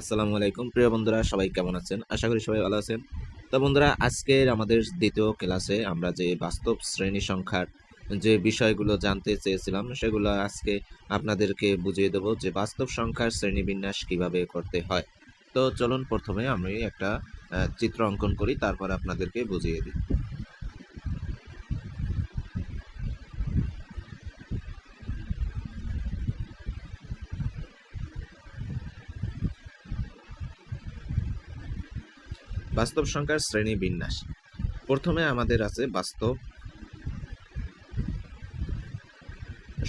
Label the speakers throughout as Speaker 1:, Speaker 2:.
Speaker 1: আসসালামু আলাইকুম। প্রিয় বন্ধুরা, সবাই কেমন আছেন? আশা করি সবাই ভালো আছেন। তো বন্ধুরা, আজকের আমাদের দ্বিতীয় ক্লাসে আমরা যে বাস্তব শ্রেণি সংখ্যার যে বিষয়গুলো জানতে চেয়েছিলাম, সেগুলো আজকে আপনাদেরকে বুঝিয়ে দেবো যে বাস্তব সংখ্যার শ্রেণীবিন্যাস কীভাবে করতে হয়। তো চলুন প্রথমে আমি একটা চিত্র অঙ্কন করি, তারপর আপনাদেরকে বুঝিয়ে দিই। বাস্তব সংখ্যার শ্রেণি বিন্যাস। প্রথমে আমাদের আছে বাস্তব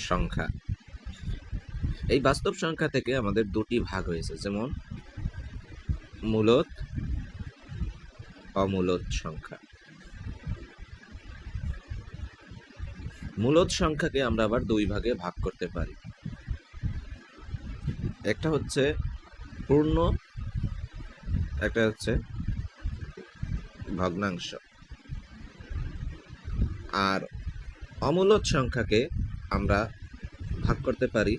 Speaker 1: সংখ্যা। এই বাস্তব সংখ্যা থেকে আমাদের দুটি ভাগ হয়েছে, যেমন মূলত, অমূলত সংখ্যা। মূলত সংখ্যাকে আমরা আবার দুই ভাগে ভাগ করতে পারি। একটা হচ্ছে পূর্ণ, একটা হচ্ছে ভগ্নাংশ। আর অমূলত সংখ্যাকে আমরা ভাগ করতে পারি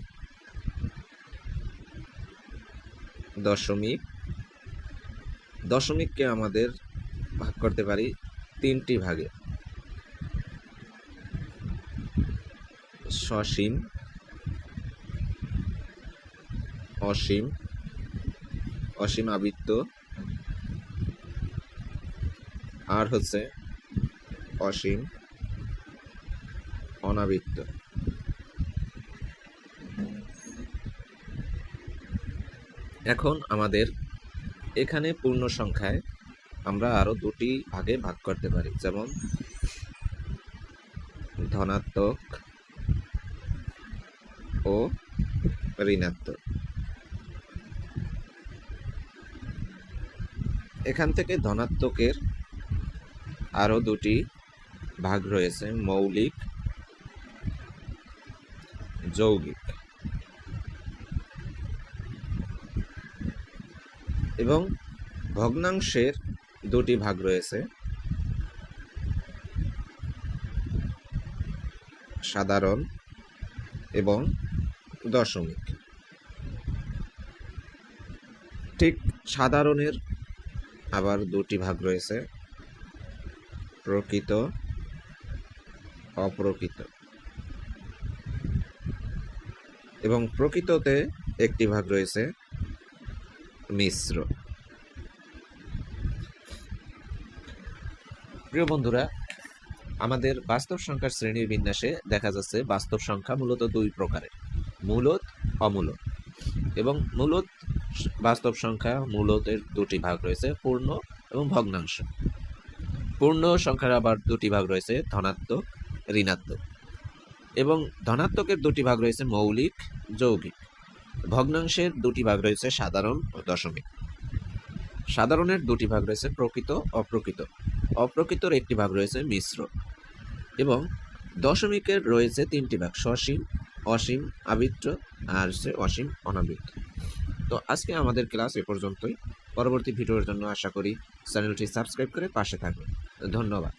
Speaker 1: দশমিক, দশমিককে আমাদের ভাগ করতে পারি তিনটি ভাগে। সসীম, অসীম অসীম আবৃত্ত আর হচ্ছে অসীম, অনাবৃত্ত। এখন আমাদের এখানে পূর্ণ সংখ্যায় আমরা আরও দুটি ভাগে ভাগ করতে পারি, যেমন ধনাত্মক ও ঋণাত্মক। এখান থেকে ধনাত্মকের আরও দুটি ভাগ রয়েছে, মৌলিক, যৌগিক। এবং ভগ্নাংশের দুটি ভাগ রয়েছে, সাধারণ এবং দশমিক। ঠিক সাধারণের আবার দুটি ভাগ রয়েছে প্রকৃত, অপ্রকৃত। এবং প্রকৃততে একটি ভাগ রয়েছে মিশ্র। প্রিয় বন্ধুরা, আমাদের বাস্তব সংখ্যার শ্রেণির বিন্যাসে দেখা যাচ্ছে বাস্তব সংখ্যা মূলত দুই প্রকারের, মূলত, অমূলত। এবং মূলত বাস্তব সংখ্যা মূলতের দুটি ভাগ রয়েছে, পূর্ণ এবং ভগ্নাংশ। পূর্ণ সংখ্যার আবার দুটি ভাগ রয়েছে, ধনাত্মক, ঋণাত্মক। এবং ধনাত্মকের দুটি ভাগ রয়েছে মৌলিক, যৌগিক। ভগ্নাংশের দুটি ভাগ রয়েছে সাধারণ ও দশমিক। সাধারণের দুটি ভাগ রয়েছে প্রকৃত, অপ্রকৃত। অপ্রকৃতর একটি ভাগ রয়েছে মিশ্র। এবং দশমিকের রয়েছে তিনটি ভাগ সসীম, অসীম, আবৃত্ত, আর হচ্ছে অসীম, অনাবৃত্ত। তো আজকে আমাদের ক্লাস এ পর্যন্তই। পরবর্তী ভিডিওর জন্য আশা করি চ্যানেলটি সাবস্ক্রাইব করে পাশে থাকবেন। ধন্যবাদ।